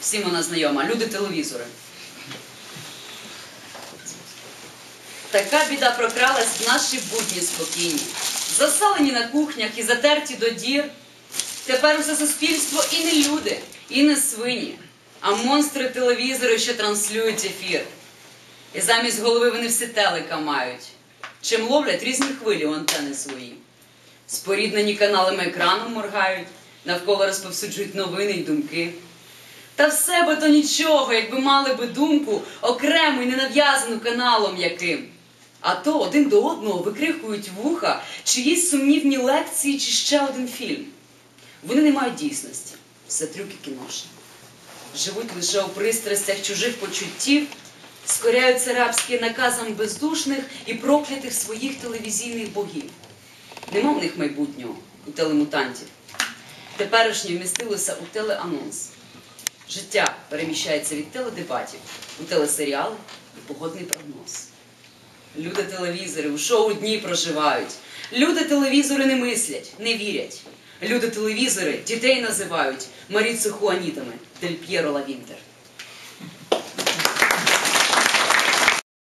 Всім вона знайома. Люди телевізори. Така біда прокралась в наші будні спокійні. Засалені на кухнях і затерті до дір. Тепер усе суспільство і не люди, і не свині, а монстри телевізори, що транслюють ефір. І замість голови вони всі телека мають, чим ловлять різні хвилі у антени свої. Споріднені каналами екраном моргають, навколо розповсюджують новини й думки. Та все би то нічого, якби мали би думку окрему і не нав'язану каналом яким. А то один до одного викрикують вуха чиїсь сумнівні лекції чи ще один фільм. Вони не мають дійсності, все трюки кіношні. Живуть лише у пристрастях чужих почуттів, скоряються рабські наказам бездушних і проклятих своїх телевізійних богів. Нема в них майбутнього у телемутантів. Теперішнє вмістилося у телеанонс. Життя переміщається від теледебатів у телесеріали і погодний прогноз. Люди телевізори у шоу дні проживають. Люди телевізори не мислять, не вірять. Люди телевізори дітей називають Маріцу Хуанітами Дель П'єро Ла Вінтер.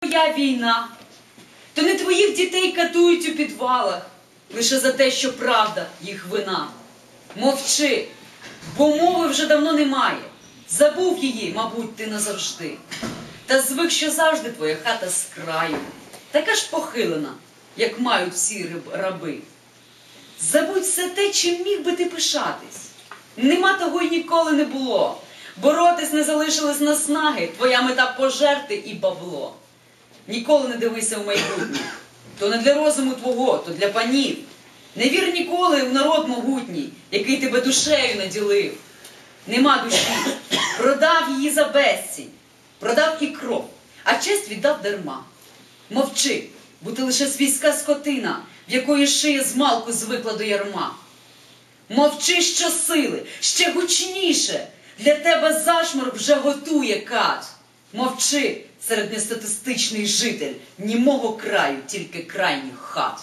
Твоя війна. То не твоїх дітей катують у підвалах лише за те, що правда їх вина. Мовчи, бо мови вже давно немає. Забув її, мабуть, ти назавжди. Та звик, що завжди твоя хата з краю, така ж похилена, як мають всі раби. Забудь все те, чим міг би ти пишатись. Нема того й ніколи не було. Боротись не залишилось наснаги, твоя мета пожерти і бабло. Ніколи не дивися в майбутнє. То не для розуму твого, то для панів. Не вір ніколи в народ могутній, який тебе душею наділив. Нема душі. Продав її за безцінь, продав і кров, а честь віддав дарма. Мовчи, бо ти лише свійська скотина, в якої шиє змалку звикла до ярма. Мовчи щосили, ще гучніше. Для тебе зашморк вже готує кат. Мовчи, середньостатистичний житель німого краю, тільки крайніх хат.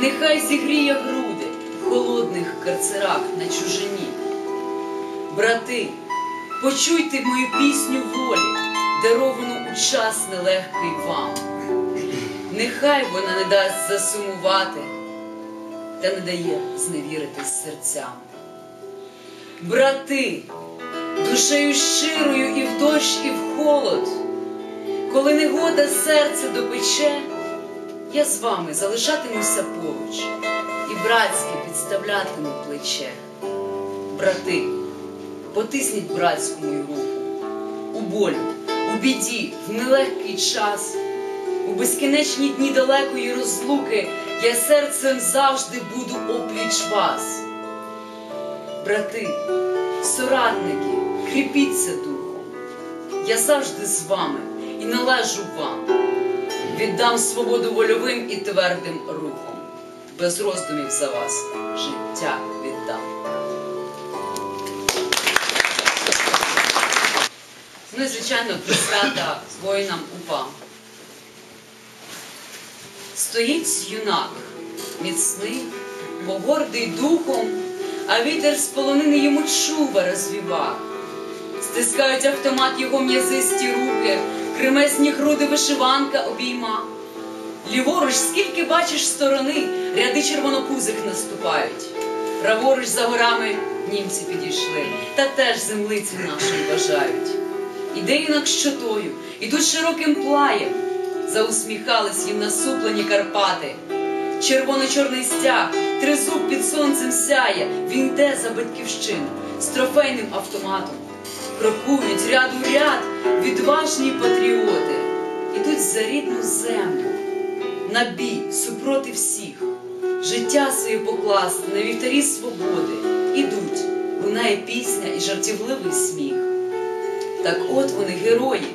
Нехай зігріє груди холодних карцерах на чужині. Брати, почуйте мою пісню волі, даровану у час нелегкий вам. Нехай вона не дасть засумувати, та не дає зневіритись серцям. Брати, душею щирою і в дощ, і в холод, коли негода серце допече, я з вами залишатимуся поруч братськи підставлятиму плече. Брати, потисніть братську мою руку у болю, у біді, в нелегкий час, у безкінечні дні далекої розлуки я серцем завжди буду опліч вас. Брати, соратники, кріпіться духом, я завжди з вами і належу вам. Віддам свободу вольовим і твердим рухом. Без роздумів за вас життя віддам. Ну і, присвята воїнам УПА. Стоїть юнак, міцний, погордий духом, а вітер з полонини йому чуба розвівав. Стискають автомат його м'язисті руки, кремезні груди вишиванка обійма. Ліворуч, скільки бачиш сторони, ряди червонопузих наступають. Праворуч за горами німці підійшли, та теж землиці нашим бажають. Іде юнак щотою, ідуть широким плаєм, заусміхались їм насуплені Карпати. Червоно-чорний стяг, тризуб під сонцем сяє, він йде за батьківщину з трофейним автоматом. Крокують ряд у ряд відважні патріоти, ідуть за рідну землю, на бій супроти всіх, життя своє покласти на вівтарі свободи, ідуть, лунає пісня і жартівливий сміх. Так от вони герої,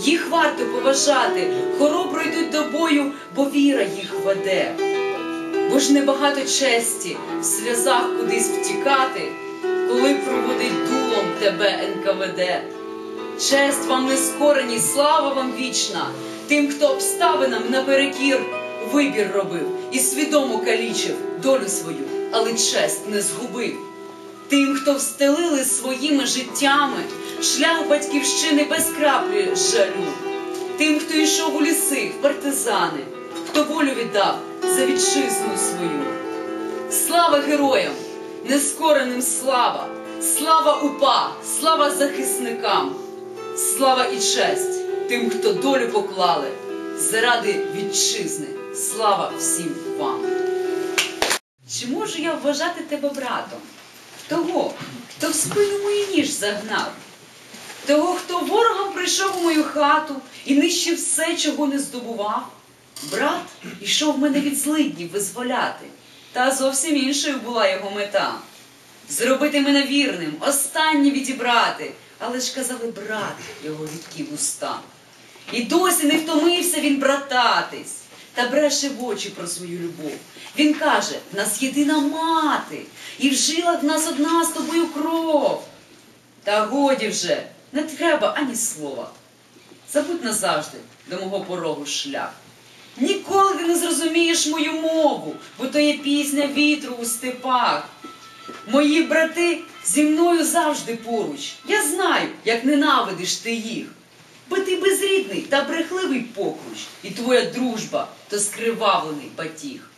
їх варто поважати, хоробро йдуть до бою, бо віра їх веде. Бо ж небагато честі в сльозах кудись втікати, коли проводить дулом тебе НКВД. Честь вам нескорені, слава вам вічна, тим, хто обставинам наперекір вибір робив і свідомо калічив долю свою але честь не згубив. Тим, хто встелили своїми життями шлях батьківщини без краплі жалю, тим, хто йшов у ліси, в партизани, хто волю віддав за вітчизну свою. Слава героям, нескореним слава, слава упа, слава захисникам, слава і честь тим, хто долю поклали заради вітчизни. Слава всім вам! Чи можу я вважати тебе братом? Того, хто в спину мою ніж загнав, того, хто ворогом прийшов у мою хату і нищив все, чого не здобував. Брат ішов мене від злиднів визволяти, та зовсім іншою була його мета. Зробити мене вірним, останнє відібрати, але ж казали брат його рідкі вуста. І досі не втомився він брататись, та бреше в очі про свою любов. Він каже: в нас єдина мати, і в жилах в нас одна з тобою кров. Та годі вже, не треба ані слова. Забудь назавжди до мого порогу шлях. Ніколи ти не зрозумієш мою мову, бо то є пісня вітру у степах. Мої брати зі мною завжди поруч. Я знаю, як ненавидиш ти їх. Бо ти безрідний та брехливий покруч, і твоя дружба то скривавлений батіг.